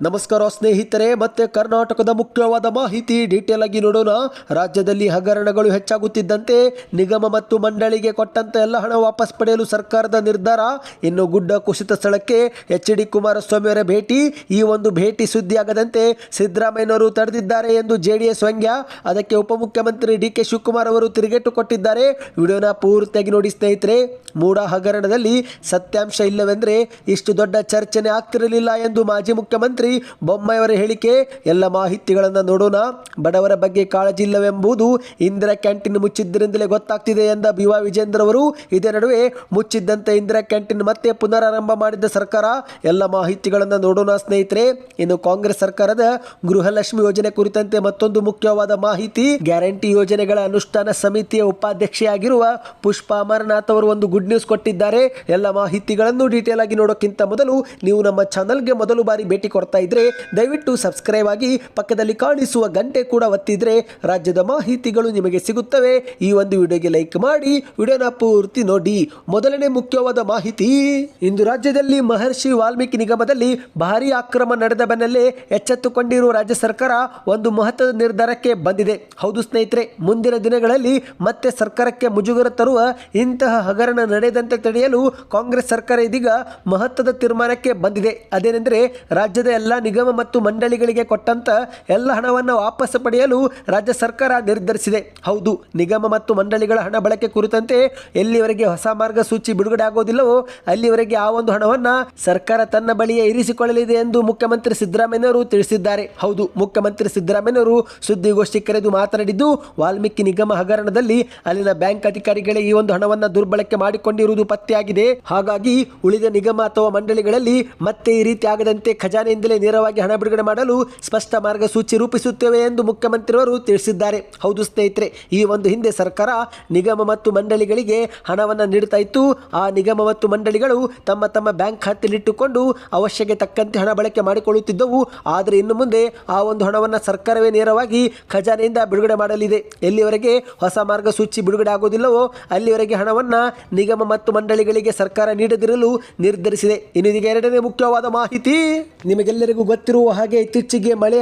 ನಮಸ್ಕಾರ ಸ್ನೇಹಿತರೆ, ಮತ್ತೆ ಕರ್ನಾಟಕದ ಮುಖ್ಯವಾದ ಮಾಹಿತಿ ಡೀಟೇಲ್ ಆಗಿ ನೋಡೋಣ. ರಾಜ್ಯದಲ್ಲಿ ಹಗರಣಗಳು ಹೆಚ್ಚಾಗುತ್ತಿದ್ದಂತೆ ನಿಗಮ ಮತ್ತು ಮಂಡಳಿಗೆ ಕೊಟ್ಟಂತ ಎಲ್ಲ ಹಣ ವಾಪಸ್ ಪಡೆಯಲು ಸರ್ಕಾರದ ನಿರ್ಧಾರ. ಇನ್ನು ಗುಡ್ಡ ಕುಸಿತ ಸ್ಥಳಕ್ಕೆ ಎಚ್ ಡಿ ಕುಮಾರಸ್ವಾಮಿ ಅವರ ಭೇಟಿ. ಈ ಒಂದು ಭೇಟಿ ಸುದ್ದಿಯಾಗದಂತೆ ಸಿದ್ದರಾಮಯ್ಯನವರು ತಡೆದಿದ್ದಾರೆ ಎಂದು ಜೆಡಿಎಸ್ ವ್ಯಂಗ್ಯ. ಅದಕ್ಕೆ ಉಪಮುಖ್ಯಮಂತ್ರಿ ಡಿ ಕೆ ಶಿವಕುಮಾರ್ ಅವರು ತಿರುಗೇಟು ಕೊಟ್ಟಿದ್ದಾರೆ. ವಿಡಿಯೋನ ಪೂರ್ತಿಯಾಗಿ ನೋಡಿ ಸ್ನೇಹಿತರೆ, ಮೂಡ ಹಗರಣದಲ್ಲಿ ಸತ್ಯಾಂಶ ಇಲ್ಲವೆಂದರೆ ಇಷ್ಟು ದೊಡ್ಡ ಚರ್ಚೆನೆ ಆಗ್ತಿರಲಿಲ್ಲ ಎಂದು ಮಾಜಿ ಮುಖ್ಯಮಂತ್ರಿ ಬೊಮ್ಮಾಯಿಯವರ ಹೇಳಿಕೆ, ಎಲ್ಲ ಮಾಹಿತಿಗಳನ್ನು ನೋಡೋಣ. ಬಡವರ ಬಗ್ಗೆ ಕಾಳಜಿ ಇಲ್ಲವೆಂಬುದು ಇಂದಿರಾ ಕ್ಯಾಂಟೀನ್ ಮುಚ್ಚಿದ್ದರಿಂದಲೇ ಗೊತ್ತಾಗ್ತಿದೆ ಎಂದ ಬಿ ವಾ ವಿಜೇಂದ್ರ ಅವರು ಇದೇ ನಡುವೆ ಮುಚ್ಚಿದ್ದಂತೆ ಇಂದಿರಾ ಕ್ಯಾಂಟೀನ್ ಮತ್ತೆ ಪುನರಾರಂಭ ಮಾಡಿದ ಸರ್ಕಾರ. ಎಲ್ಲ ಮಾಹಿತಿಗಳನ್ನು ನೋಡೋಣ ಸ್ನೇಹಿತರೆ. ಇನ್ನು ಕಾಂಗ್ರೆಸ್ ಸರ್ಕಾರದ ಗೃಹಲಕ್ಷ್ಮಿ ಯೋಜನೆ ಕುರಿತಂತೆ ಮತ್ತೊಂದು ಮುಖ್ಯವಾದ ಮಾಹಿತಿ. ಗ್ಯಾರಂಟಿ ಯೋಜನೆಗಳ ಅನುಷ್ಠಾನ ಸಮಿತಿಯ ಉಪಾಧ್ಯಕ್ಷೆಯಾಗಿರುವ ಪುಷ್ಪಾ ಅಮರನಾಥ್ ಅವರು ಒಂದು ಗುಡ್ ನ್ಯೂಸ್ ಕೊಟ್ಟಿದ್ದಾರೆ. ಎಲ್ಲ ಮಾಹಿತಿಗಳನ್ನು ಡೀಟೇಲ್ ಆಗಿ ನೋಡೋಕ್ಕಿಂತ ಮೊದಲು ನೀವು ನಮ್ಮ ಚಾನಲ್ಗೆ ಮೊದಲು ಬಾರಿ ಭೇಟಿ ಕೊಡ್ತಾ ಇದ್ರೆ, ದಯವಿಟ್ಟು ಸಬ್ಸ್ಕ್ರೈಬ್ ಆಗಿ ಪಕ್ಕದಲ್ಲಿ ಕಾಣಿಸುವ ಗಂಟೆ ಕೂಡ ಒತ್ತಿದ್ರೆ ರಾಜ್ಯದ ಮಾಹಿತಿಗಳು ನಿಮಗೆ ಸಿಗುತ್ತವೆ. ಈ ಒಂದು ವಿಡಿಯೋಗೆ ಲೈಕ್ ಮಾಡಿ, ವಿಡಿಯೋನ ಪೂರ್ತಿ ನೋಡಿ. ಮೊದಲನೇ ಮುಖ್ಯವಾದ ಮಾಹಿತಿ, ಇಂದು ರಾಜ್ಯದಲ್ಲಿ ಮಹರ್ಷಿ ವಾಲ್ಮೀಕಿ ನಿಗಮದಲ್ಲಿ ಭಾರೀ ಅಕ್ರಮ ನಡೆದ ಬೆನ್ನಲ್ಲೇ ಎಚ್ಚೆತ್ತುಕೊಂಡಿರುವ ರಾಜ್ಯ ಸರ್ಕಾರ ಒಂದು ಮಹತ್ವದ ನಿರ್ಧಾರಕ್ಕೆ ಬಂದಿದೆ. ಹೌದು ಸ್ನೇಹಿತರೆ, ಮುಂದಿನ ದಿನಗಳಲ್ಲಿ ಮತ್ತೆ ಸರ್ಕಾರಕ್ಕೆ ಮುಜುಗರ ತರುವ ಇಂತಹ ಹಗರಣ ನಡೆದಂತೆ ತಡೆಯಲು ಕಾಂಗ್ರೆಸ್ ಸರ್ಕಾರ ಇದೀಗ ಮಹತ್ವದ ತೀರ್ಮಾನಕ್ಕೆ ಬಂದಿದೆ. ಅದೇನೆಂದರೆ, ರಾಜ್ಯದ ನಿಗಮ ಮತ್ತು ಮಂಡಳಿಗಳಿಗೆ ಕೊಟ್ಟಂತ ಎಲ್ಲ ಹಣವನ್ನು ವಾಪಸ್ ಪಡೆಯಲು ರಾಜ್ಯ ಸರ್ಕಾರ ನಿರ್ಧರಿಸಿದೆ. ಹೌದು, ನಿಗಮ ಮತ್ತು ಮಂಡಳಿಗಳ ಹಣ ಬಳಕೆ ಕುರಿತಂತೆ ಎಲ್ಲಿವರೆಗೆ ಹೊಸ ಮಾರ್ಗಸೂಚಿ ಬಿಡುಗಡೆ ಆಗೋದಿಲ್ಲವೋ ಅಲ್ಲಿವರೆಗೆ ಆ ಒಂದು ಹಣವನ್ನು ಸರ್ಕಾರ ತನ್ನ ಬಳಿಯೇ ಇರಿಸಿಕೊಳ್ಳಲಿದೆ ಎಂದು ಮುಖ್ಯಮಂತ್ರಿ ಸಿದ್ದರಾಮಯ್ಯವರು ತಿಳಿಸಿದ್ದಾರೆ. ಹೌದು, ಮುಖ್ಯಮಂತ್ರಿ ಸಿದ್ದರಾಮಯ್ಯವರು ಸುದ್ದಿಗೋಷ್ಠಿ ಕರೆದು ಮಾತನಾಡಿದ್ದು, ವಾಲ್ಮೀಕಿ ನಿಗಮ ಹಗರಣದಲ್ಲಿ ಅಲ್ಲಿನ ಬ್ಯಾಂಕ್ ಅಧಿಕಾರಿಗಳೇ ಈ ಒಂದು ಹಣವನ್ನು ದುರ್ಬಳಕೆ ಮಾಡಿಕೊಂಡಿರುವುದು ಪತ್ತೆಯಾಗಿದೆ. ಹಾಗಾಗಿ ಉಳಿದ ನಿಗಮ ಅಥವಾ ಮಂಡಳಿಗಳಲ್ಲಿ ಮತ್ತೆ ಈ ರೀತಿ ಆಗದಂತೆ ಖಜಾನೆಯಿಂದಲೇ ನೇರವಾಗಿ ಹಣ ಬಿಡುಗಡೆ ಮಾಡಲು ಸ್ಪಷ್ಟ ಮಾರ್ಗಸೂಚಿ ರೂಪಿಸುತ್ತೇವೆ ಎಂದು ಮುಖ್ಯಮಂತ್ರಿಯವರು ತಿಳಿಸಿದ್ದಾರೆ. ಹೌದು ಸ್ನೇಹಿತರೆ, ಈ ಒಂದು ಹಿಂದೆ ಸರ್ಕಾರ ನಿಗಮ ಮತ್ತು ಮಂಡಳಿಗಳಿಗೆ ಹಣವನ್ನು ನೀಡುತ್ತಾ ಇತ್ತು. ಆ ನಿಗಮ ಮತ್ತು ಮಂಡಳಿಗಳು ತಮ್ಮ ತಮ್ಮ ಬ್ಯಾಂಕ್ ಖಾತೆಯಲ್ಲಿಟ್ಟುಕೊಂಡು ಅವಶ್ಯಕ್ಕೆ ತಕ್ಕಂತೆ ಹಣ ಬಳಕೆ ಮಾಡಿಕೊಳ್ಳುತ್ತಿದ್ದವು. ಆದರೆ ಇನ್ನು ಮುಂದೆ ಆ ಒಂದು ಹಣವನ್ನು ಸರ್ಕಾರವೇ ನೇರವಾಗಿ ಖಜಾನೆಯಿಂದ ಬಿಡುಗಡೆ ಮಾಡಲಿದೆ. ಎಲ್ಲಿವರೆಗೆ ಹೊಸ ಮಾರ್ಗಸೂಚಿ ಬಿಡುಗಡೆ ಆಗುವುದಿಲ್ಲವೋ ಅಲ್ಲಿವರೆಗೆ ಹಣವನ್ನು ನಿಗಮ ಮತ್ತು ಮಂಡಳಿಗಳಿಗೆ ಸರ್ಕಾರ ನೀಡದಿರಲು ನಿರ್ಧರಿಸಿದೆ. ಇನ್ನು ಇದೀಗ ಎರಡನೇ ಮುಖ್ಯವಾದ ಮಾಹಿತಿ ನಿಮಗೆಲ್ಲರಿಗೂ ಗೊತ್ತಿರುವ ಹಾಗೆ ಇತ್ತೀಚೆಗೆ ಮಳೆ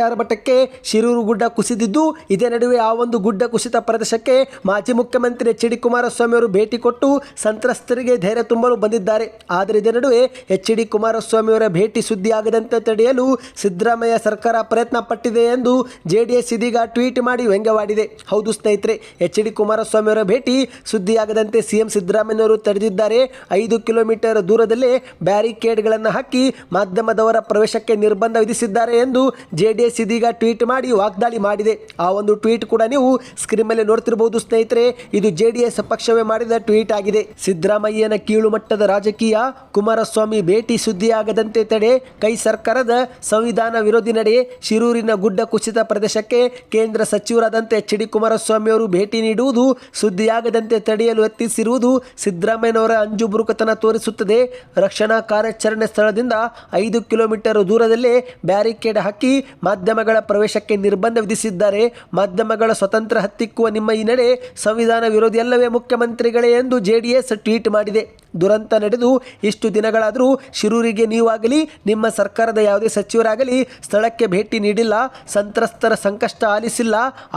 ಶಿರೂರು ಗುಡ್ಡ ಕುಸಿದಿದ್ದು, ಇದೇ ನಡುವೆ ಆ ಒಂದು ಗುಡ್ಡ ಕುಸಿತ ಪ್ರದೇಶಕ್ಕೆ ಮಾಜಿ ಮುಖ್ಯಮಂತ್ರಿ ಎಚ್ ಡಿ ಕುಮಾರಸ್ವಾಮಿ ಅವರು ಭೇಟಿ ಕೊಟ್ಟು ಸಂತ್ರಸ್ತರಿಗೆ ಧೈರ್ಯ ತುಂಬಲು ಬಂದಿದ್ದಾರೆ. ಆದರೆ ಇದೇ ನಡುವೆ ಎಚ್ ಡಿ ಕುಮಾರಸ್ವಾಮಿ ಅವರ ಭೇಟಿ ಸುದ್ದಿ ಆಗದಂತೆ ತಡೆಯಲು ಸಿದ್ದರಾಮಯ್ಯ ಸರ್ಕಾರ ಪ್ರಯತ್ನ ಪಟ್ಟಿದೆ ಎಂದು ಜೆಡಿಎಸ್ ಇದೀಗ ಟ್ವೀಟ್ ಮಾಡಿ ವ್ಯಂಗ್ಯವಾಡಿದೆ. ಹೌದು ಸ್ನೇಹಿತರೆ ಎಚ್ ಡಿ ಕುಮಾರಸ್ವಾಮಿ ಅವರ ಭೇಟಿ ಸುದ್ದಿಯಾಗದಂತೆ ಸಿಎಂ ಸಿದ್ದರಾಮಯ್ಯನವರು ತಡೆದಿದ್ದಾರೆ. ಐದು ಕಿಲೋಮೀಟರ್ ದೂರದಲ್ಲೇ ಬ್ಯಾರಿಕೇಡ್ಗಳನ್ನು ಹಾಕಿ ಮಾಧ್ಯಮದವರ ಪ್ರವೇಶಕ್ಕೆ ನಿರ್ಬಂಧ ವಿಧಿಸಿದ್ದಾರೆ ಎಂದು ಜೆಡಿಎಸ್ ಇದೀಗ ಟ್ವೀಟ್ ಮಾಡಿ ವಾಗ್ದಾಳಿ ಮಾಡಿದೆ. ಆ ಒಂದು ಟ್ವೀಟ್ ಕೂಡ ನೀವು ಸ್ಕ್ರೀನ್ ಮೇಲೆ ನೋಡ್ತಿರಬಹುದು ಸ್ನೇಹಿತರೆ. ಇದು ಜೆಡಿಎಸ್ ಪಕ್ಷವೇ ಮಾಡಿದ ಟ್ವೀಟ್ ಆಗಿದೆ. ಸಿದ್ದರಾಮಯ್ಯನ ಕೀಳು ಮಟ್ಟದ ರಾಜಕೀಯ, ಕುಮಾರಸ್ವಾಮಿ ಭೇಟಿ ಸುದ್ದಿಯಾಗದಂತೆ ತಡೆ ಕೈ ಸರ್ಕಾರದ ಸಂವಿಧಾನ ವಿರೋಧಿ ನಡೆ ಶಿರೂರಿನ ಗುಡ್ಡ ಕುಸಿತ ಪ್ರದೇಶಕ್ಕೆ ಕೇಂದ್ರ ಸಚಿವರಾದಂತೆ ಎಚ್ ಡಿ ಕುಮಾರಸ್ವಾಮಿ ಅವರು ಭೇಟಿ ನೀಡುವುದು ಸುದ್ದಿಯಾಗದಂತೆ ತಡೆಯಲು ಯತ್ನಿಸಿರುವುದು ಸಿದ್ದರಾಮಯ್ಯನವರ ಅಂಜುಬುರುಕತನ ತೋರಿಸುತ್ತದೆ. ರಕ್ಷಣಾ ಕಾರ್ಯಾಚರಣೆ ಸ್ಥಳದಿಂದ ಐದು ಕಿಲೋಮೀಟರ್ ದೂರದಲ್ಲೇ ಬ್ಯಾರಿಕೇಡ್ ಹಾಕಿ ಮಾಧ್ಯಮಗಳ ಪ್ರವೇಶಕ್ಕೆ ನಿರ್ಬಂಧ ವಿಧಿಸಿದ್ದಾರೆ. ಮಾಧ್ಯಮಗಳ ಸ್ವತಂತ್ರ ಹತ್ತಿಕ್ಕುವ ನಿಮ್ಮ ಈ ನಡೆ ಸಂವಿಧಾನ ವಿರೋಧಿ ಅಲ್ಲವೇ ಮುಖ್ಯಮಂತ್ರಿಗಳೇ ಎಂದು ಜೆಡಿಎಸ್ ಟ್ವೀಟ್ ಮಾಡಿದೆ. ದುರಂತ ನಡೆದು ಇಷ್ಟು ದಿನಗಳಾದರೂ ಶಿರೂರಿಗೆ ನೀವಾಗಲಿ, ನಿಮ್ಮ ಸರ್ಕಾರದ ಯಾವುದೇ ಸಚಿವರಾಗಲಿ ಸ್ಥಳಕ್ಕೆ ಭೇಟಿ ನೀಡಿಲ್ಲ, ಸಂತ್ರಸ್ತರ ಸಂಕಷ್ಟ ಆಲಿಸಿಲ್ಲ.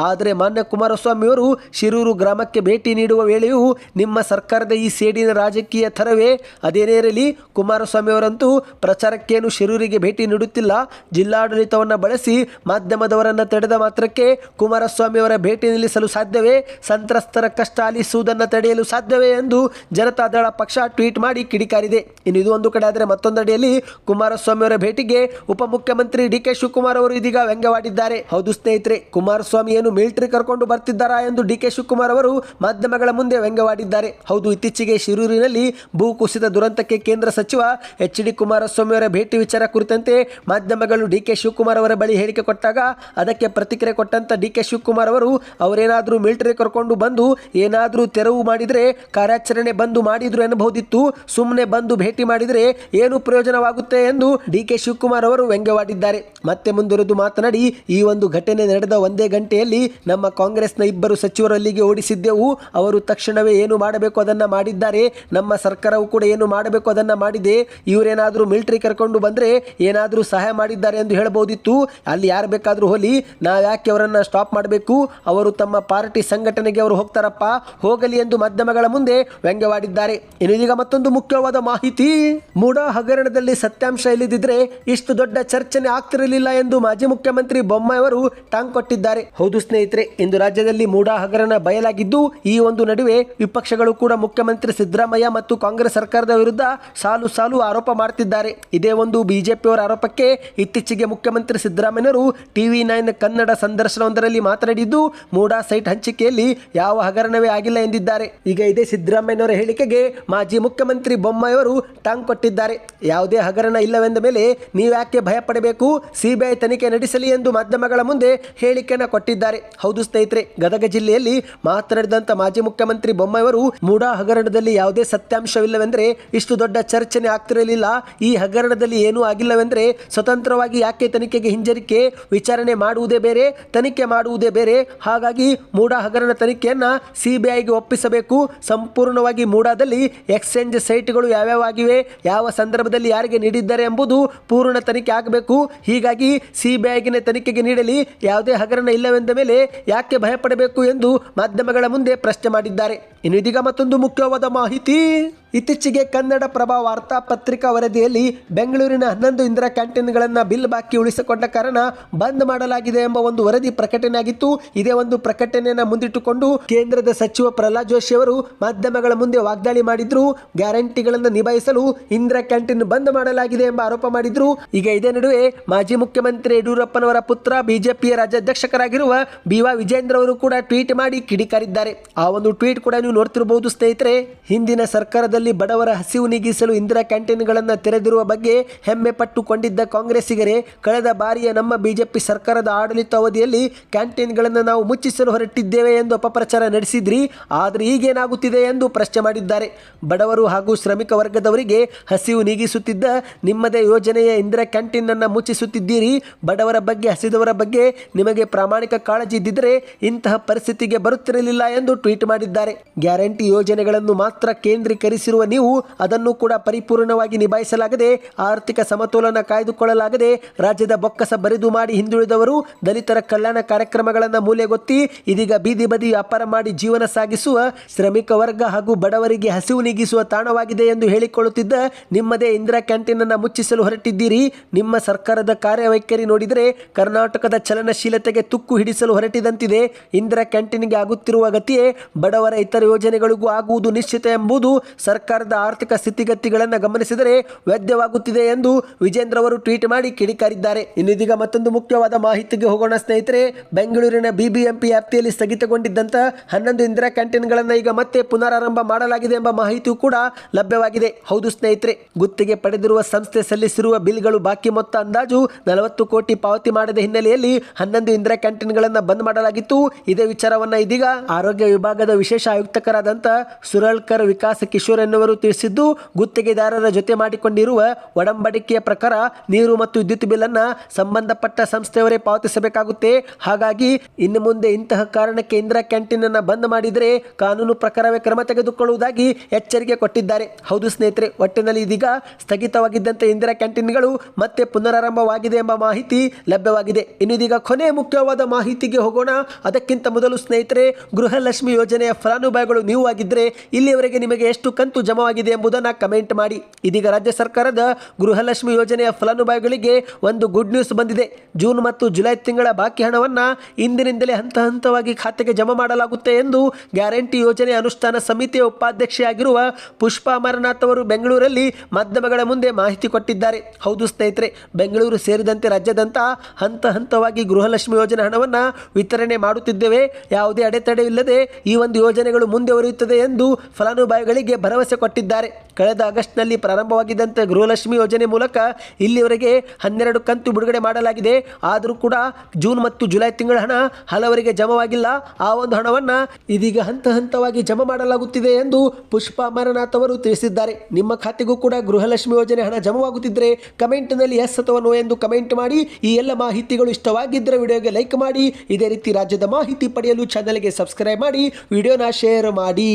ಆದರೆ ಮಾನ್ಯ ಕುಮಾರಸ್ವಾಮಿಯವರು ಶಿರೂರು ಗ್ರಾಮಕ್ಕೆ ಭೇಟಿ ನೀಡುವ ವೇಳೆಯೂ ನಿಮ್ಮ ಸರ್ಕಾರದ ಈ ಸೇಡಿನ ರಾಜಕೀಯ ಥರವೇ ಅದೇನೇ ಇರಲಿ ಕುಮಾರಸ್ವಾಮಿಯವರಂತೂ ಪ್ರಚಾರಕ್ಕೇನು ಶಿರೂರಿಗೆ ಭೇಟಿ ನೀಡುತ್ತಿಲ್ಲ. ಜಿಲ್ಲಾಡಳಿತವನ್ನು ಬಳಸಿ ಮಾಧ್ಯಮದವರನ್ನು ತಡೆದ ಮಾತ್ರಕ್ಕೆ ಕುಮಾರಸ್ವಾಮಿಯವರ ಭೇಟಿ ನಿಲ್ಲಿಸಲು ಸಾಧ್ಯವೇ? ಸಂತ್ರಸ್ತರ ಕಷ್ಟ ಆಲಿಸುವುದನ್ನು ತಡೆಯಲು ಸಾಧ್ಯವೇ ಎಂದು ಜನತಾದಳ ಪಕ್ಷ ಟ್ವೀಟ್ ಮಾಡಿ ಕಿಡಿಕಾರಿದೆ. ಇನ್ನು ಇದು ಒಂದು ಕಡೆ ಆದರೆ ಮತ್ತೊಂದಡಿಯಲ್ಲಿ ಕುಮಾರಸ್ವಾಮಿ ಅವರ ಭೇಟಿಗೆ ಉಪಮುಖ್ಯಮಂತ್ರಿ ಡಿ ಕೆ ಶಿವಕುಮಾರ್ ಅವರು ಇದೀಗ ವ್ಯಂಗ್ಯವಾಡಿದ್ದಾರೆ. ಹೌದು ಸ್ನೇಹಿತರೆ ಕುಮಾರಸ್ವಾಮಿ ಏನು ಮಿಲಿಟರಿ ಕರ್ಕೊಂಡು ಬರ್ತಿದ್ದಾರಾ ಎಂದು ಡಿ ಕೆ ಶಿವಕುಮಾರ್ ಅವರು ಮಾಧ್ಯಮಗಳ ಮುಂದೆ ವ್ಯಂಗ್ಯವಾಡಿದ್ದಾರೆ. ಹೌದು, ಇತ್ತೀಚೆಗೆ ಶಿರೂರಿನಲ್ಲಿ ಭೂ ಕುಸಿತ ದುರಂತಕ್ಕೆ ಕೇಂದ್ರ ಸಚಿವ ಎಚ್ ಡಿ ಕುಮಾರಸ್ವಾಮಿ ಅವರ ಭೇಟಿ ವಿಚಾರ ಕುರಿತಂತೆ ಮಾಧ್ಯಮಗಳು ಡಿ ಕೆ ಶಿವಕುಮಾರ್ ಅವರ ಬಳಿ ಹೇಳಿಕೆ ಕೊಟ್ಟಾಗ ಅದಕ್ಕೆ ಪ್ರತಿಕ್ರಿಯೆ ಕೊಟ್ಟಂತ ಡಿ ಕೆ ಶಿವಕುಮಾರ್ ಅವರು, ಅವರೇನಾದರೂ ಮಿಲಿಟರಿ ಕರ್ಕೊಂಡು ಬಂದು ಏನಾದರೂ ತೆರವು ಮಾಡಿದರೆ ಕಾರ್ಯಾಚರಣೆ ಬಂದು ಮಾಡಿದ್ರು ಎನ್ನಬಹುದು. ಹೇಳಬಹುದಿತ್ತು ಸುಮ್ಮನೆ ಬಂದು ಭೇಟಿ ಮಾಡಿದರೆ ಏನು ಪ್ರಯೋಜನವಾಗುತ್ತೆ ಎಂದು ಡಿ ಕೆ ಶಿವಕುಮಾರ್ ಅವರು ವ್ಯಂಗ್ಯವಾಡಿದ್ದಾರೆ. ಮತ್ತೆ ಮುಂದುವರೆದು ಮಾತನಾಡಿ, ಈ ಒಂದು ಘಟನೆ ನಡೆದ ಒಂದೇ ಗಂಟೆಯಲ್ಲಿ ನಮ್ಮ ಕಾಂಗ್ರೆಸ್ನ ಇಬ್ಬರು ಸಚಿವರಲ್ಲಿಗೆ ಓಡಿಸಿದ್ದೆವು. ಅವರು ತಕ್ಷಣವೇ ಏನು ಮಾಡಬೇಕು ಅದನ್ನ ಮಾಡಿದ್ದಾರೆ. ನಮ್ಮ ಸರ್ಕಾರವು ಕೂಡ ಏನು ಮಾಡಬೇಕು ಅದನ್ನ ಮಾಡಿದೆ. ಇವರೇನಾದರೂ ಮಿಲಿಟರಿ ಕರ್ಕೊಂಡು ಬಂದ್ರೆ ಏನಾದರೂ ಸಹಾಯ ಮಾಡಿದ್ದಾರೆ ಎಂದು ಹೇಳಬಹುದಿತ್ತು. ಅಲ್ಲಿ ಯಾರು ಬೇಕಾದರೂ ಹೋಲಿ, ನಾವು ಯಾಕೆ ಅವರನ್ನ ಸ್ಟಾಪ್ ಮಾಡಬೇಕು? ಅವರು ತಮ್ಮ ಪಾರ್ಟಿ ಸಂಘಟನೆಗೆ ಅವರು ಹೋಗ್ತಾರಪ್ಪ. ಹೋಗಲಿ ಎಂದು ಮಾಧ್ಯಮಗಳ ಮುಂದೆ ವ್ಯಂಗ್ಯವಾಡಿದ್ದಾರೆ. ಇನ್ನು ಇದೀಗ ಮತ್ತೊಂದು ಮುಖ್ಯವಾದ ಮಾಹಿತಿ. ಮೂಡ ಹಗರಣದಲ್ಲಿ ಸತ್ಯಾಂಶ ಇಲ್ಲದಿದ್ರೆ ಇಷ್ಟು ದೊಡ್ಡ ಚರ್ಚನೆ ಆಗ್ತಿರಲಿಲ್ಲ ಎಂದು ಮಾಜಿ ಮುಖ್ಯಮಂತ್ರಿ ಬೊಮ್ಮಾಯಿ ಅವರು ಟಾಂಗ್ ಕೊಟ್ಟಿದ್ದಾರೆ. ಹೌದು ಸ್ನೇಹಿತರೆ, ಇಂದು ರಾಜ್ಯದಲ್ಲಿ ಮೂಡ ಹಗರಣ ಬಯಲಾಗಿದ್ದು, ಈ ಒಂದು ನಡುವೆ ವಿಪಕ್ಷಗಳು ಕೂಡ ಮುಖ್ಯಮಂತ್ರಿ ಸಿದ್ದರಾಮಯ್ಯ ಮತ್ತು ಕಾಂಗ್ರೆಸ್ ಸರ್ಕಾರದ ವಿರುದ್ಧ ಸಾಲು ಸಾಲು ಆರೋಪ ಮಾಡ್ತಿದ್ದಾರೆ. ಇದೇ ಒಂದು ಬಿಜೆಪಿಯವರ ಆರೋಪಕ್ಕೆ ಇತ್ತೀಚೆಗೆ ಮುಖ್ಯಮಂತ್ರಿ ಸಿದ್ದರಾಮಯ್ಯನವರು ಟಿವಿ ನೈನ್ ಕನ್ನಡ ಸಂದರ್ಶನವೊಂದರಲ್ಲಿ ಮಾತನಾಡಿದ್ದು, ಮೂಡಾ ಸೈಟ್ ಹಂಚಿಕೆಯಲ್ಲಿ ಯಾವ ಹಗರಣವೇ ಆಗಿಲ್ಲ ಎಂದಿದ್ದಾರೆ. ಈಗ ಇದೇ ಸಿದ್ದರಾಮಯ್ಯನವರ ಹೇಳಿಕೆಗೆ ಮಾಜಿ ಮುಖ್ಯಮಂತ್ರಿ ಬೊಮ್ಮಾಯಿಯವರು ಟಾಂಗ್ ಕೊಟ್ಟಿದ್ದಾರೆ. ಯಾವುದೇ ಹಗರಣ ಇಲ್ಲವೆಂದ ಮೇಲೆ ನೀವ್ಯಾಕೆ ಭಯ ಪಡಬೇಕು ಸಿಬಿಐ ತನಿಖೆ ನಡೆಸಲಿ ಎಂದು ಮಾಧ್ಯಮಗಳ ಮುಂದೆ ಹೇಳಿಕೆಯನ್ನು ಕೊಟ್ಟಿದ್ದಾರೆ. ಹೌದು ಸ್ನೇಹಿತರೆ, ಗದಗ ಜಿಲ್ಲೆಯಲ್ಲಿ ಮಾತನಾಡಿದಂತ ಮಾಜಿ ಮುಖ್ಯಮಂತ್ರಿ ಬೊಮ್ಮಾಯಿಯವರು ಮೂಡಾ ಹಗರಣದಲ್ಲಿ ಯಾವುದೇ ಸತ್ಯಾಂಶವಿಲ್ಲವೆಂದರೆ ಇಷ್ಟು ದೊಡ್ಡ ಚರ್ಚೆನೆ ಆಗ್ತಿರಲಿಲ್ಲ. ಈ ಹಗರಣದಲ್ಲಿ ಏನೂ ಆಗಿಲ್ಲವೆಂದರೆ ಸ್ವತಂತ್ರವಾಗಿ ಯಾಕೆ ತನಿಖೆಗೆ ಹಿಂಜರಿಕೆ? ವಿಚಾರಣೆ ಮಾಡುವುದೇ ಬೇರೆ, ತನಿಖೆ ಮಾಡುವುದೇ ಬೇರೆ. ಹಾಗಾಗಿ ಮೂಡಾ ಹಗರಣ ತನಿಖೆಯನ್ನ ಸಿಬಿಐಗೆ ಒಪ್ಪಿಸಬೇಕು. ಸಂಪೂರ್ಣವಾಗಿ ಮೂಡಾದಲ್ಲಿ ಎಕ್ಸ್ಚೇಂಜ್ ಸೈಟ್ಗಳು ಯಾವ್ಯಾವ ಆಗಿವೆ ಯಾವ ಸಂದರ್ಭದಲ್ಲಿ ಯಾರಿಗೆ ನೀಡಿದ್ದಾರೆ ಎಂಬುದು ಪೂರ್ಣ ತನಿಖೆ ಆಗಬೇಕು. ಹೀಗಾಗಿ ಸಿಬಿಐಗಿನ ತನಿಖೆಗೆ ನೀಡಲಿ, ಯಾವುದೇ ಹಗರಣ ಇಲ್ಲವೆಂದ ಮೇಲೆ ಯಾಕೆ ಭಯಪಡಬೇಕು ಎಂದು ಮಾಧ್ಯಮಗಳ ಮುಂದೆ ಪ್ರಶ್ನೆ ಮಾಡಿದ್ದಾರೆ. ಇನ್ನು ಇದೀಗ ಮತ್ತೊಂದು ಮುಖ್ಯವಾದ ಮಾಹಿತಿ. ಇತ್ತೀಚೆಗೆ ಕನ್ನಡ ಪ್ರಭ ವಾರ್ತಾ ಪತ್ರಿಕಾ ವರದಿಯಲ್ಲಿ ಬೆಂಗಳೂರಿನ ಹನ್ನೊಂದು ಇಂದಿರಾ ಕ್ಯಾಂಟೀನ್ಗಳನ್ನು ಬಿಲ್ ಬಾಕಿ ಉಳಿಸಿಕೊಂಡ ಕಾರಣ ಬಂದ್ ಮಾಡಲಾಗಿದೆ ಎಂಬ ಒಂದು ವರದಿ ಪ್ರಕಟಣೆಯಾಗಿತ್ತು ಇದೇ ಒಂದು ಪ್ರಕಟಣೆಯನ್ನು ಮುಂದಿಟ್ಟುಕೊಂಡು ಕೇಂದ್ರದ ಸಚಿವ ಪ್ರಹ್ಲಾದ್ ಜೋಶಿ ಅವರು ಮಾಧ್ಯಮಗಳ ಮುಂದೆ ವಾಗ್ದಾಳಿ ಮಾಡಿದ್ರು. ಗ್ಯಾರಂಟಿಗಳನ್ನು ನಿಭಾಯಿಸಲು ಇಂದಿರಾ ಕ್ಯಾಂಟೀನ್ ಬಂದ್ ಮಾಡಲಾಗಿದೆ ಎಂಬ ಆರೋಪ ಮಾಡಿದ್ರು. ಈಗ ಇದೇ ನಡುವೆ ಮಾಜಿ ಮುಖ್ಯಮಂತ್ರಿ ಯಡಿಯೂರಪ್ಪನವರ ಪುತ್ರ ಬಿಜೆಪಿಯ ರಾಜ್ಯಾಧ್ಯಕ್ಷಕರಾಗಿರುವ ಬಿ ವಿಜೇಂದ್ರ ಅವರು ಕೂಡ ಟ್ವೀಟ್ ಮಾಡಿ ಕಿಡಿಕಾರಿದ್ದಾರೆ. ಆ ಒಂದು ಟ್ವೀಟ್ ಕೂಡ ನೀವು ನೋಡ್ತಿರಬಹುದು ಸ್ನೇಹಿತರೆ. ಹಿಂದಿನ ಸರ್ಕಾರದಲ್ಲಿ ಬಡವರ ಹಸಿವು ನೀಗಿಸಲು ಇಂದಿರಾ ಕ್ಯಾಂಟೀನ್ಗಳನ್ನು ತೆರೆದಿರುವ ಬಗ್ಗೆ ಹೆಮ್ಮೆ ಪಟ್ಟುಕೊಂಡಿದ್ದ ಕಾಂಗ್ರೆಸ್ಸಿಗರೇ, ಕಳೆದ ಬಾರಿಯ ನಮ್ಮ ಬಿಜೆಪಿ ಸರ್ಕಾರದ ಆಡಳಿತ ಅವಧಿಯಲ್ಲಿ ಕ್ಯಾಂಟೀನ್ಗಳನ್ನು ನಾವು ಮುಚ್ಚಿಸಲು ಹೊರಟಿದ್ದೇವೆ ಎಂದು ಅಪಪ್ರಚಾರ ನಡೆಸಿದ್ರಿ, ಆದರೆ ಈಗೇನಾಗುತ್ತಿದೆ ಎಂದು ಪ್ರಶ್ನೆ ಮಾಡಿದ್ದಾರೆ. ಬಡವರು ಹಾಗೂ ಶ್ರಮಿಕ ವರ್ಗದವರಿಗೆ ಹಸಿವು ನೀಗಿಸುತ್ತಿದ್ದ ನಿಮ್ಮದೇ ಯೋಜನೆಯ ಇಂದಿರಾ ಕ್ಯಾಂಟೀನ್ ಅನ್ನು ಮುಚ್ಚಿಸುತ್ತಿದ್ದೀರಿ, ಬಡವರ ಬಗ್ಗೆ, ಹಸಿದವರ ಬಗ್ಗೆ ನಿಮಗೆ ಪ್ರಾಮಾಣಿಕ ಕಾಳಜಿ ಇದ್ದಿದ್ದರೆ ಇಂತಹ ಪರಿಸ್ಥಿತಿಗೆ ಬರುತ್ತಿರಲಿಲ್ಲ ಎಂದು ಟ್ವೀಟ್ ಮಾಡಿದ್ದಾರೆ. ಗ್ಯಾರಂಟಿ ಯೋಜನೆಗಳನ್ನು ಮಾತ್ರ ಕೇಂದ್ರೀಕರಿಸಿರುವ ನೀವು ಅದನ್ನು ಕೂಡ ಪರಿಪೂರ್ಣವಾಗಿ ನಿಭಾಯಿಸಲಾಗದೆ, ಆರ್ಥಿಕ ಸಮತೋಲನ ಕಾಯ್ದುಕೊಳ್ಳಲಾಗದೆ, ರಾಜ್ಯದ ಬೊಕ್ಕಸ ಬರಿದು ಮಾಡಿ ಹಿಂದುಳಿದವರು ದಲಿತರ ಕಲ್ಯಾಣ ಕಾರ್ಯಕ್ರಮಗಳನ್ನು ಮೂಲೆಗೊತ್ತಿ ಇದೀಗ ಬೀದಿ ಬದಿ ವ್ಯಾಪಾರ ಮಾಡಿ ಜೀವನ ಸಾಗಿಸುವ, ಶ್ರಮಿಕ ವರ್ಗ ಹಾಗೂ ಬಡವರಿಗೆ ಹಸಿವು ನೀಗಿಸುವ ತಾಣವಾಗಿದೆ ಎಂದು ಹೇಳಿಕೊಳ್ಳುತ್ತಿದ್ದ, ನಿಮ್ಮದೇ ಇಂದಿರಾ ಕ್ಯಾಂಟೀನ್ ಅನ್ನು ಮುಚ್ಚಿಸಲು ಹೊರಟಿದ್ದೀರಿ. ನಿಮ್ಮ ಸರ್ಕಾರದ ಕಾರ್ಯವೈಖರಿ ನೋಡಿದರೆ ಕರ್ನಾಟಕದ ಚಲನಶೀಲತೆಗೆ ತುಕ್ಕು ಹಿಡಿಸಲು ಹೊರಟಿದಂತಿದೆ. ಇಂದಿರಾ ಕ್ಯಾಂಟೀನ್ಗೆ ಆಗುತ್ತಿರುವ ಗತಿಯೇ ಬಡವರ ಇತರ ಯೋಜನೆಗಳಿಗೂ ಆಗುವುದು ನಿಶ್ಚಿತ ಎಂಬುದು ಸರ್ಕಾರದ ಆರ್ಥಿಕ ಸ್ಥಿತಿಗತಿಗಳನ್ನು ಗಮನಿಸಿದರೆ ವೇದ್ಯವಾಗುತ್ತಿದೆ ಎಂದು ವಿಜೇಂದ್ರ ಅವರು ಟ್ವೀಟ್ ಮಾಡಿ ಕಿಡಿಕಾರಿದ್ದಾರೆ. ಇನ್ನಿದೀಗ ಮತ್ತೊಂದು ಮುಖ್ಯವಾದ ಮಾಹಿತಿಗೆ ಹೋಗೋಣ ಸ್ನೇಹಿತರೆ, ಬೆಂಗಳೂರಿನ ಬಿಬಿಎಂಪಿ ವ್ಯಾಪ್ತಿಯಲ್ಲಿ ಸ್ಥಗಿತಗೊಂಡಿದ್ದಂತ ಹನ್ನೊಂದು ಇಂದಿರಾ ಕ್ಯಾಂಟೀನ್ಗಳನ್ನು ಈಗ ಮತ್ತೆ ಪುನರಾರಂಭ ಮಾಡಲಾಗಿದೆ ಎಂಬ ಮಾಹಿತಿಯೂ ಕೂಡ ಲಭ್ಯವಾಗಿದೆ. ಹೌದು ಸ್ನೇಹಿತರೆ, ಗುತ್ತಿಗೆ ಪಡೆದಿರುವ ಸಂಸ್ಥೆ ಸಲ್ಲಿಸಿರುವ ಬಿಲ್ಗಳು ಬಾಕಿ ಮೊತ್ತ ಅಂದಾಜು ನಲವತ್ತು ಕೋಟಿ ಪಾವತಿ ಮಾಡಿದ ಹಿನ್ನೆಲೆಯಲ್ಲಿ ಹನ್ನೊಂದು ಇಂದಿರಾ ಕ್ಯಾಂಟೀನ್ಗಳನ್ನು ಬಂದ್ ಮಾಡಲಾಗಿತ್ತು. ಇದೇ ವಿಚಾರವನ್ನ ಇದೀಗ ಆರೋಗ್ಯ ವಿಭಾಗದ ವಿಶೇಷ ಆಯುಕ್ತಕರಾದಂತಹ ಸುರಳ್ಕರ್ ವಿಕಾಸ ಕಿಶೋರ್ ಎನ್ನುವರು ತಿಳಿಸಿದ್ದು, ಗುತ್ತಿಗೆದಾರರ ಜೊತೆ ಮಾಡಿಕೊಂಡಿರುವ ಒಡಂಬಡಿಕೆಯ ಪ್ರಕಾರ ನೀರು ಮತ್ತು ವಿದ್ಯುತ್ ಬಿಲ್ ಅನ್ನ ಸಂಬಂಧಪಟ್ಟ ಸಂಸ್ಥೆಯವರೇ ಪಾವತಿಸಬೇಕಾಗುತ್ತೆ. ಹಾಗಾಗಿ, ಇನ್ನು ಮುಂದೆ ಇಂತಹ ಕಾರಣಕ್ಕೆ ಇಂದಿರಾ ಕ್ಯಾಂಟೀನ್ ಅನ್ನ ಬಂದ್ ಮಾಡಿದರೆ ಕಾನೂನು ಪ್ರಕಾರವೇ ಕ್ರಮ ತೆಗೆದುಕೊಳ್ಳುವುದಾಗಿ ಎಚ್ಚರಿಕೆ ಕೊಟ್ಟಿದ್ದಾರೆ. ಹೌದು ಸ್ನೇಹಿತರೆ, ಒಟ್ಟಿನಲ್ಲಿ ಇದೀಗ ಸ್ಥಗಿತವಾಗಿದ್ದಂತೆ ಇಂದಿರಾ ಕ್ಯಾಂಟೀನ್ಗಳು ಮತ್ತೆ ಪುನರಾರಂಭವಾಗಿದೆ ಎಂಬ ಮಾಹಿತಿ ಲಭ್ಯವಾಗಿದೆ. ಇನ್ನು ಇದೀಗ ಕೊನೆ ಮುಖ್ಯವಾದ ಮಾಹಿತಿಗೆ ಹೋಗೋಣ. ಅದಕ್ಕಿಂತ ಮೊದಲು ಸ್ನೇಹಿತರೆ, ಗೃಹಲಕ್ಷ್ಮಿ ಯೋಜನೆಯ ಫಲಾನುಭವಿಗಳು ನೀವು ಆಗಿದ್ದರೆ ಇಲ್ಲಿಯವರೆಗೆ ನಿಮಗೆ ಎಷ್ಟು ಕಂತು ಜಮವಾಗಿದೆ ಎಂಬುದನ್ನು ಕಮೆಂಟ್ ಮಾಡಿ. ಇದೀಗ ರಾಜ್ಯ ಸರ್ಕಾರದ ಗೃಹಲಕ್ಷ್ಮಿ ಯೋಜನೆಯ ಫಲಾನುಭವಿಗಳಿಗೆ ಒಂದು ಗುಡ್ ನ್ಯೂಸ್ ಬಂದಿದೆ. ಜೂನ್ ಮತ್ತು ಜುಲೈ ತಿಂಗಳ ಬಾಕಿ ಹಣವನ್ನು ಇಂದಿನಿಂದಲೇ ಹಂತ ಹಂತವಾಗಿ ಖಾತೆಗೆ ಜಮಾ ಮಾಡಲಾಗುತ್ತೆ ಎಂದು ಗ್ಯಾರಂಟಿ ಯೋಜನೆ ಅನುಷ್ಠಾನ ಸಮಿತಿಯ ಉಪಾಧ್ಯಕ್ಷೆಯಾಗಿರುವ ಪುಷ್ಪಾ ಅಮರನಾಥ್ ಅವರು ಬೆಂಗಳೂರಲ್ಲಿ ಮಾಧ್ಯಮಗಳ ಮುಂದೆ ಮಾಹಿತಿ ಕೊಟ್ಟಿದ್ದಾರೆ. ಹೌದು ಸ್ನೇಹಿತರೆ, ಬೆಂಗಳೂರು ಸೇರಿದಂತೆ ರಾಜ್ಯದಂತ ಹಂತ ಹಂತವಾಗಿ ಗೃಹಲಕ್ಷ್ಮಿ ಯೋಜನೆ ಹಣವನ್ನು ವಿತರಣೆ ಮಾಡುತ್ತಿದ್ದೇವೆ. ಯಾವುದೇ ಅಡೆತಡೆ ಇಲ್ಲದೆ ಈ ಒಂದು ಯೋಜನೆಗಳು ಮುಂದೆ ಉರಿಯುತ್ತದೆ ಎಂದು ಫಲಾನುಭವಿಗಳಿಗೆ ಭರವಸೆ ಭರವಸೆ ಕೊಟ್ಟಿದ್ದಾರೆ. ಕಳೆದ ಆಗಸ್ಟ್ನಲ್ಲಿ ಪ್ರಾರಂಭವಾಗಿದ್ದಂತೆ ಗೃಹಲಕ್ಷ್ಮಿ ಯೋಜನೆ ಮೂಲಕ ಇಲ್ಲಿವರೆಗೆ ಹನ್ನೆರಡು ಕಂತು ಬಿಡುಗಡೆ ಮಾಡಲಾಗಿದೆ. ಆದರೂ ಕೂಡ ಜೂನ್ ಮತ್ತು ಜುಲೈ ತಿಂಗಳ ಹಣ ಹಲವರಿಗೆ ಜಮವಾಗಿಲ್ಲ. ಆ ಒಂದು ಹಣವನ್ನು ಇದೀಗ ಹಂತ ಹಂತವಾಗಿ ಜಮಾ ಮಾಡಲಾಗುತ್ತಿದೆ ಎಂದು ಪುಷ್ಪ ಅಮರನಾಥ್ ಅವರು ತಿಳಿಸಿದ್ದಾರೆ. ನಿಮ್ಮ ಖಾತೆಗೂ ಕೂಡ ಗೃಹಲಕ್ಷ್ಮಿ ಯೋಜನೆ ಹಣ ಜಮವಾಗುತ್ತಿದ್ದರೆ ಕಮೆಂಟ್ನಲ್ಲಿ ಎಸ್ ಅಥವಾ ನೋ ಎಂದು ಕಮೆಂಟ್ ಮಾಡಿ. ಈ ಎಲ್ಲ ಮಾಹಿತಿಗಳು ಇಷ್ಟವಾಗಿದ್ದರೆ ವಿಡಿಯೋಗೆ ಲೈಕ್ ಮಾಡಿ. ಇದೇ ರೀತಿ ರಾಜ್ಯದ ಮಾಹಿತಿ ಪಡೆಯಲು ಚಾನಲ್ಗೆ ಸಬ್ಸ್ಕ್ರೈಬ್ ಮಾಡಿ. ವಿಡಿಯೋನ ಶೇರ್ ಮಾಡಿ.